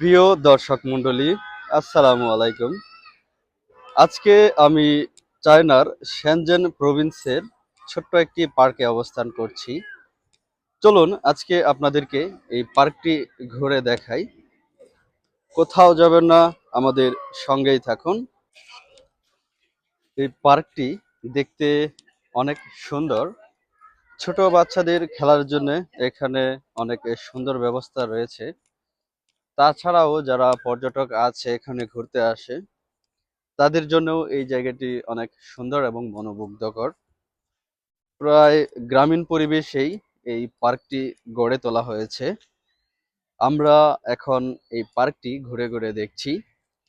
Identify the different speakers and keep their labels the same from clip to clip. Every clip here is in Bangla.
Speaker 1: প্রিয় দর্শক মণ্ডলী, আসসালামু আলাইকুম। আজকে আমি চায়নার শ্যানজেন প্রভিন্সের ছোট্ট একটি পার্কে অবস্থান করছি। চলুন আজকে আপনাদেরকে এই পার্কটি ঘুরে দেখাই। কোথাও যাবেন না, আমাদের সঙ্গেই থাকুন। এই পার্কটি দেখতে অনেক সুন্দর। ছোট বাচ্চাদের খেলার জন্য এখানে অনেক সুন্দর ব্যবস্থা রয়েছে। তাছাড়াও যারা পর্যটক আছে, এখানে ঘুরতে আসে, তাদের জন্যও এই জায়গাটি অনেক সুন্দর এবং মনোমুগ্ধকর। প্রায় গ্রামীণ পরিবেশেই এই পার্কটি গড়ে তোলা হয়েছে। আমরা এখন এই পার্কটি ঘুরে ঘুরে দেখছি।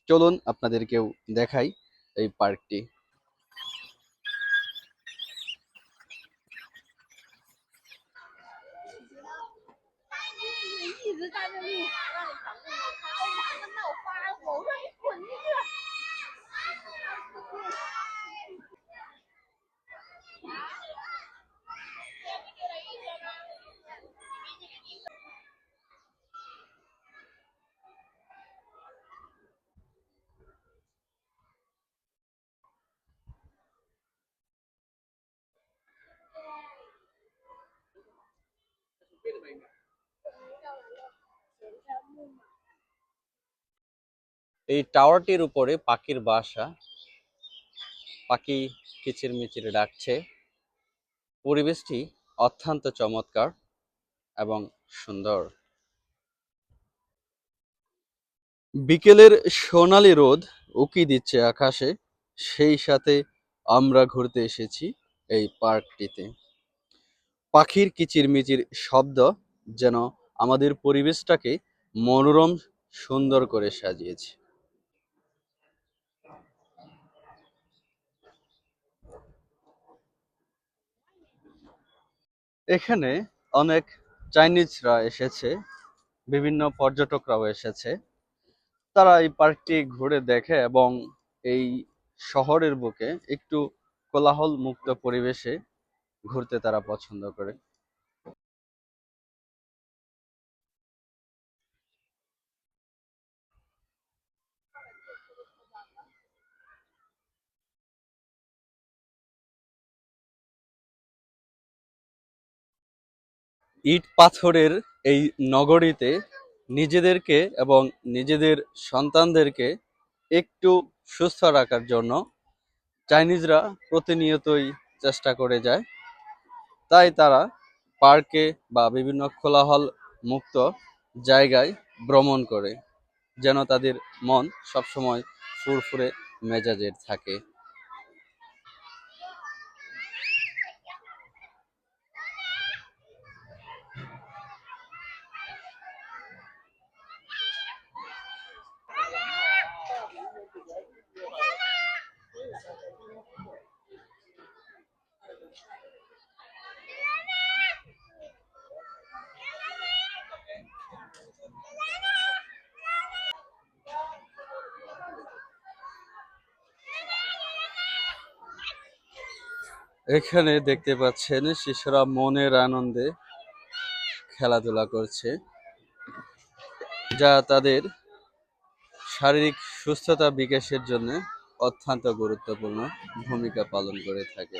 Speaker 1: চলুন আপনাদেরকেও দেখাই এই পার্কটি। এই টাওয়ারটির উপরে পাখির বাসা, পাখি কিচিরমিচির ডাকছে। পরিবেশটি অত্যন্ত চমৎকার এবং সুন্দর। বিকেলের সোনালি রোদ উকি দিচ্ছে আকাশে, সেই সাথে আমরা ঘুরতে এসেছি এই পার্কটিতে। পাখির কিচিরমিচির শব্দ যেন আমাদের পরিবেশটাকে মনোরম, সুন্দর করে সাজিয়েছে। এখানে অনেক চাইনিজরা এসেছে, বিভিন্ন পর্যটকরাও এসেছে। তারা এই পার্কটি ঘুরে দেখে এবং এই শহরের বুকে একটু কোলাহল মুক্ত পরিবেশে ঘুরতে তারা পছন্দ করে। ইট পাথরের এই নগরীতে নিজেদেরকে এবং নিজেদের সন্তানদেরকে একটু সুস্থ রাখার জন্য চাইনিজরা প্রতিনিয়তই চেষ্টা করে যায়। তাই তারা পার্কে বা বিভিন্ন খোলাহল মুক্ত জায়গায় ভ্রমণ করে, যেন তাদের মন সবসময় ফুরফুরে মেজাজের থাকে। এখানে দেখতে পাচ্ছেন শিশুরা মনের আনন্দে খেলাধুলা করছে। যা তাদের শারীরিক সুস্থতা বিকাশের জন্য অত্যন্ত গুরুত্বপূর্ণ ভূমিকা পালন করে থাকে।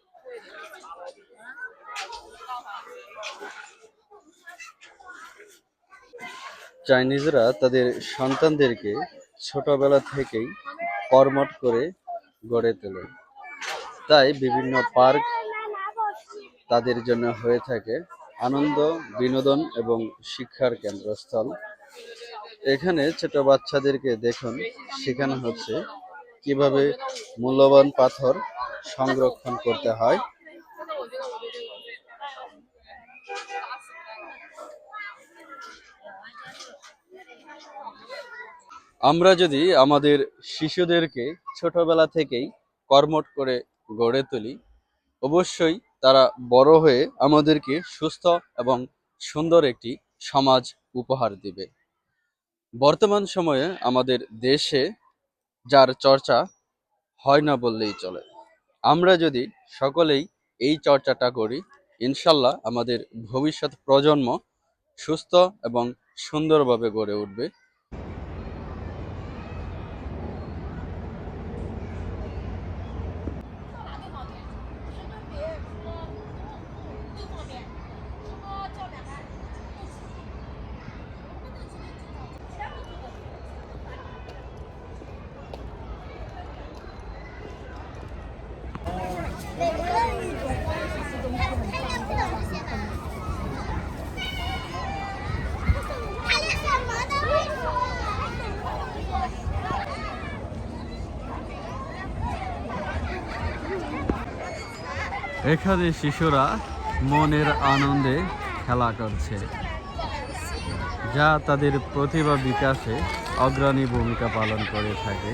Speaker 1: চাইনিজরা তাদের সন্তানদেরকে ছোটবেলা থেকেই কর্মট করে গড়ে তোলে। তাই বিভিন্ন পার্ক তাদের জন্য হয়ে থাকে আনন্দ, বিনোদন এবং শিক্ষার কেন্দ্রস্থল। এখানে ছোট বাচ্চাদেরকে দেখুন, শেখানো হচ্ছে কীভাবে মূল্যবান পাথর সংরক্ষণ করতে হয়। আমরা যদি আমাদের শিশুদেরকে ছোটবেলা থেকেই কর্মট করে গড়ে তুলি, অবশ্যই তারা বড় হয়ে আমাদেরকে সুস্থ এবং সুন্দর একটি সমাজ উপহার দিবে। বর্তমান সময়ে আমাদের দেশে যার চর্চা হয় না বললেই চলে। আমরা যদি সকলেই এই চর্চাটা করি, ইনশাল্লাহ আমাদের ভবিষ্যৎ প্রজন্ম সুস্থ এবং সুন্দরভাবে গড়ে উঠবে। এখানে শিশুরা মনের আনন্দে খেলা করছে, যা তাদের প্রতিভা বিকাশে অগ্রণী ভূমিকা পালন করে থাকে।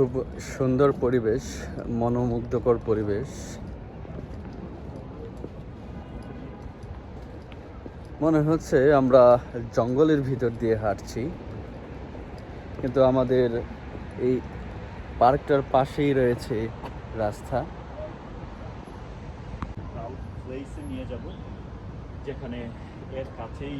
Speaker 1: খুব সুন্দর পরিবেশ, মনোমুগ্ধকর পরিবেশ। মনে হচ্ছে আমরা জঙ্গলের ভিতর দিয়ে হাঁটছি, কিন্তু আমাদের এই পার্কটার পাশেই রয়েছে রাস্তা।
Speaker 2: নিয়ে যাব, যেখানে এর কাছেই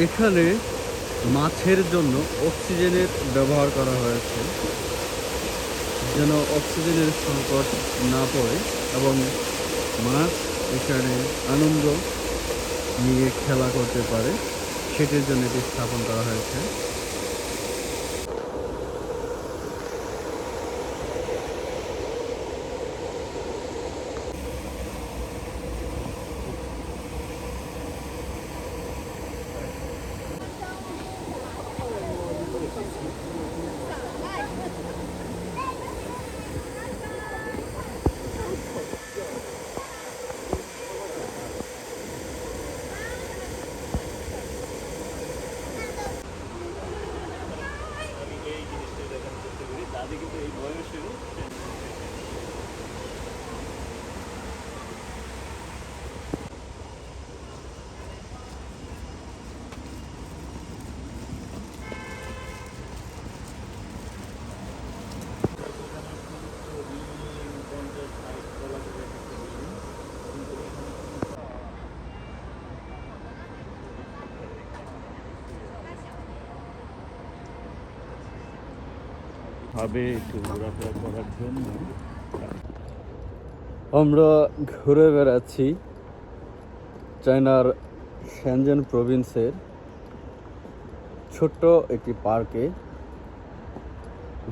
Speaker 1: এখানে মাছের জন্য অক্সিজেনের ব্যবহার করা হয়েছে, যেন অক্সিজেনের সংকট না পড়ে এবং মাছ এখানে আনন্দ নিয়ে খেলা করতে পারে, সেটির জন্য এটি স্থাপন করা হয়েছে।
Speaker 2: ভাবে একটু ঘোরাফেরা করার জন্য।
Speaker 1: আমরা ঘুরে বেড়াচ্ছি চায়নার শ্যানজেন প্রভিন্সের ছোট্ট একটি পার্কে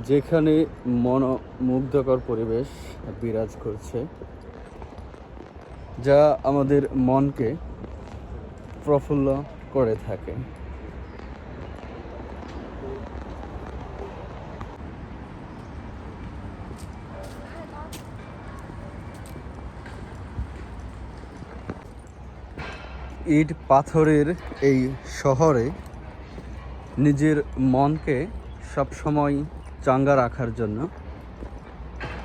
Speaker 1: যেখানে মনোমুগ্ধকর পরিবেশ বিরাজ করছে, যা আমাদের মনকে প্রফুল্ল করে থাকে। ইট পাথরের এই শহরে নিজের মনকে সবসময় চাঙ্গা রাখার জন্য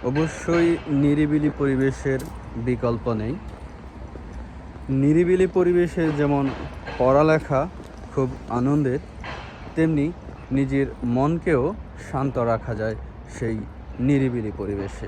Speaker 1: অবশ্যই নিরিবিলি পরিবেশের বিকল্প নেই। নিরিবিলি পরিবেশে যেমন পড়ালেখা খুব আনন্দের, তেমনি নিজের মনকেও শান্ত রাখা যায় সেই নিরিবিলি পরিবেশে।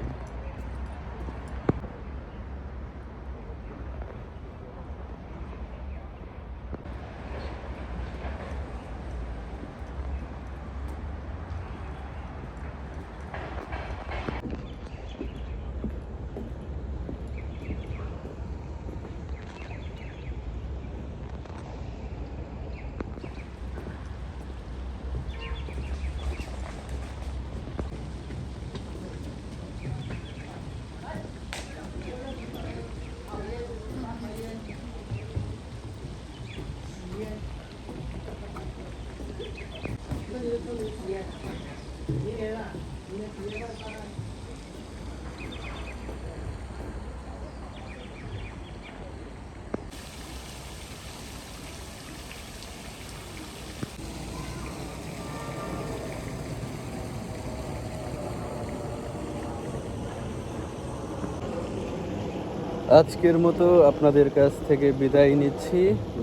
Speaker 1: আজকের মতো আপনাদের কাছ থেকে বিদায় নিচ্ছি।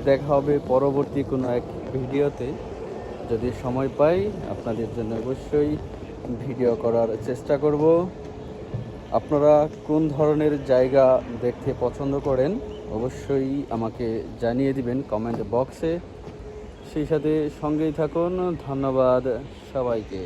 Speaker 1: দেখা হবে পরবর্তী কোনো এক ভিডিওতে। যদি সময় পাই, আপনাদের জন্য অবশ্যই ভিডিও করার চেষ্টা করব। আপনারা কোন ধরনের জায়গা দেখতে পছন্দ করেন, অবশ্যই আমাকে জানিয়ে দিবেন কমেন্ট বক্সে সেই সাথে সঙ্গেই থাকুন। ধন্যবাদ সবাইকে।